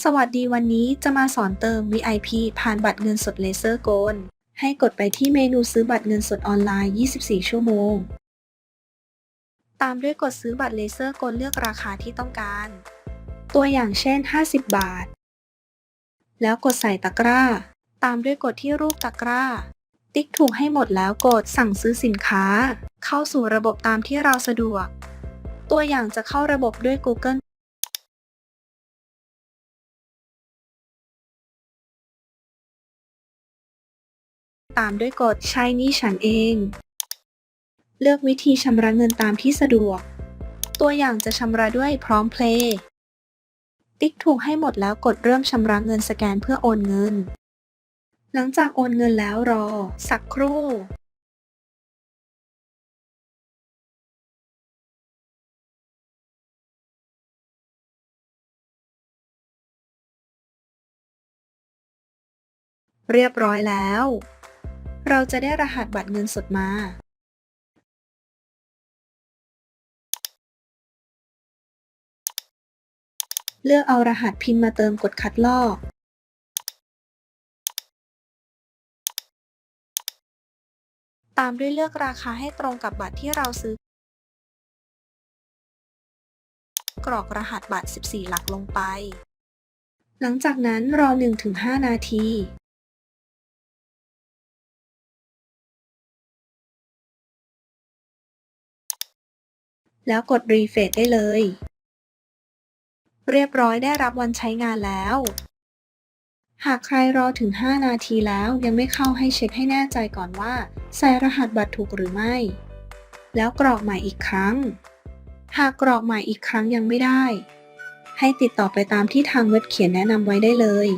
สวัสดีวันนี้จะมาสอนเติม VIP ผ่านบัตรเงินสดเลเซอร์โกลให้กดไปที่เมนูซื้อบัตรเงินสดออนไลน์ 24 ชั่วโมง ตามด้วยกดซื้อบัตรเลเซอร์โกลเลือกราคาที่ต้องการ ตัวอย่างเช่น 50 บาท แล้วกดใส่ตะกร้า ตามด้วยกดที่รูปตะกร้า ติ๊กถูกให้หมดแล้วกดสั่งซื้อสินค้า เข้าสู่ระบบตามที่เราสะดวก ตัวอย่างจะเข้าระบบด้วย Google ตามด้วยกดใช้นี่ฉันเอง เลือกวิธีชำระเงินตามที่สะดวก ตัวอย่างจะชำระด้วยพร้อมเพลย์ติ๊กถูกให้หมดแล้วกดเริ่มชำระเงินสแกนเพื่อโอนเงิน หลังจากโอนเงินแล้วรอ สักครู่เรียบร้อยแล้ว เราจะได้รหัสบัตรเงินสดมาเลือกเอารหัสพินมาเติมกดคัดลอก ตามด้วยเลือกราคาให้ตรงกับบัตรที่เราซื้อ กรอกรหัสบัตร 14 หลักลงไป หลังจากนั้นรอ 1-5 นาที แล้วกดรีเฟรชได้เลย เรียบร้อยได้รับวันใช้งานแล้ว หากใครรอถึง 5 นาทีแล้วยังไม่เข้าให้เช็คให้แน่ใจก่อนว่า ใส่รหัสบัตรถูกหรือไม่ แล้วกรอกใหม่อีกครั้ง หากกรอกใหม่อีกครั้งยังไม่ได้ ให้ติดต่อไปตามที่ทางเว็บเขียนแนะนำไว้ได้เลย